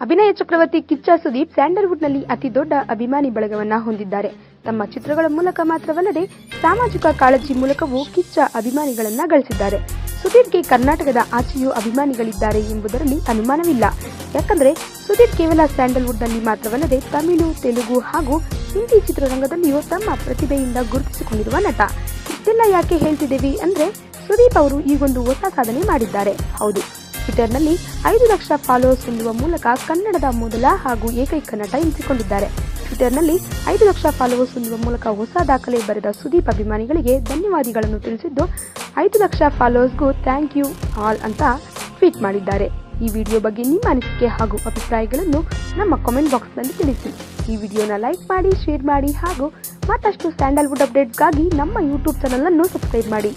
ಅಭಿನಯ ಚಕ್ರವರ್ತಿ ಕಿಚ್ಚ ಸುದೀಪ್ ಸ್ಯಾಂಡಲ್ವುಡ್ನಲ್ಲಿ ಅತಿ ದೊಡ್ಡ ಅಭಿಮಾನಿ ಬಳಗವನ್ನ ಹೊಂದಿದ್ದಾರೆ. ತಮ್ಮ ಚಿತ್ರಗಳ ಮೂಲಕ ಮಾತ್ರವಲ್ಲದೆ ಸಾಮಾಜಿಕ ಕಾಳಜಿ ಮೂಲಕವೂ ಕಿಚ್ಚ ಅಭಿಮಾನಿಗಳನ್ನ ಗಳಿಸಿದ್ದಾರೆ. ಸುದೀಪ್ಗೆ ಕರ್ನಾಟಕದ ಆಚೆಯೂ ಅಭಿಮಾನಿಗಳಿದ್ದಾರೆ ಎಂಬುದರಲ್ಲಿ ಅನುಮಾನವಿಲ್ಲ. ಯಾಕಂದ್ರೆ ಸುದೀಪ್ ಕೇವಲ ಸ್ಯಾಂಡಲ್ವುಡ್ನಲ್ಲಿ ಮಾತ್ರವಲ್ಲದೆ ತಮಿಳು, ತೆಲುಗು ಹಾಗೂ ಹಿಂದಿ ಚಿತ್ರರಂಗದಲ್ಲಿಯೂ ತಮ್ಮ ಪ್ರತಿಭೆಯಿಂದ ಗುರುತಿಸಿಕೊಂಡಿರುವ ನಟ. ಇದೆಲ್ಲ ಯಾಕೆ ಹೇಳ್ತಿದ್ದೇವೆ ಅಂದ್ರೆ ಸುದೀಪ್ ಅವರು ಈಗೊಂದು ಹೊಸ ಸಾಧನೆ ಮಾಡಿದ್ದಾರೆ. ಹೌದು ಟ್ವಿಟರ್ನಲ್ಲಿ ಐದು ಲಕ್ಷ ಫಾಲೋವರ್ಸ್ ಹೊಂದುವ ಮೂಲಕ ಕನ್ನಡದ ಮೊದಲ ಹಾಗೂ ಏಕೈಕ ನಟ ಎನಿಸಿಕೊಂಡಿದ್ದಾರೆ. ಟ್ವಿಟರ್ನಲ್ಲಿ ಐದು ಲಕ್ಷ ಫಾಲೋವರ್ಸ್ ಹೊಂದುವ ಮೂಲಕ ಹೊಸ ದಾಖಲೆ ಬರೆದ ಸುದೀಪ್ ಅಭಿಮಾನಿಗಳಿಗೆ ಧನ್ಯವಾದಗಳನ್ನು ತಿಳಿಸಿದ್ದು, ಐದು ಲಕ್ಷ ಫಾಲೋವರ್ಸ್ಗೂ ಥ್ಯಾಂಕ್ ಯು ಆಲ್ ಅಂತ ಟ್ವೀಟ್ ಮಾಡಿದ್ದಾರೆ. ಈ ವಿಡಿಯೋ ಬಗ್ಗೆ ನಿಮ್ಮ ಅನಿಸಿಕೆ ಹಾಗೂ ಅಭಿಪ್ರಾಯಗಳನ್ನು ನಮ್ಮ ಕಾಮೆಂಟ್ ಬಾಕ್ಸ್ನಲ್ಲಿ ತಿಳಿಸಿ. ಈ ವಿಡಿಯೋನ ಲೈಕ್ ಮಾಡಿ ಶೇರ್ ಮಾಡಿ ಹಾಗೂ ಮತ್ತಷ್ಟು ಸ್ಯಾಂಡಲ್ವುಡ್ ಅಪ್ಡೇಟ್ಗಾಗಿ ನಮ್ಮ ಯೂಟ್ಯೂಬ್ ಚಾನಲ್ ಅನ್ನು ಸಬ್ಸ್ಕ್ರೈಬ್ ಮಾಡಿ.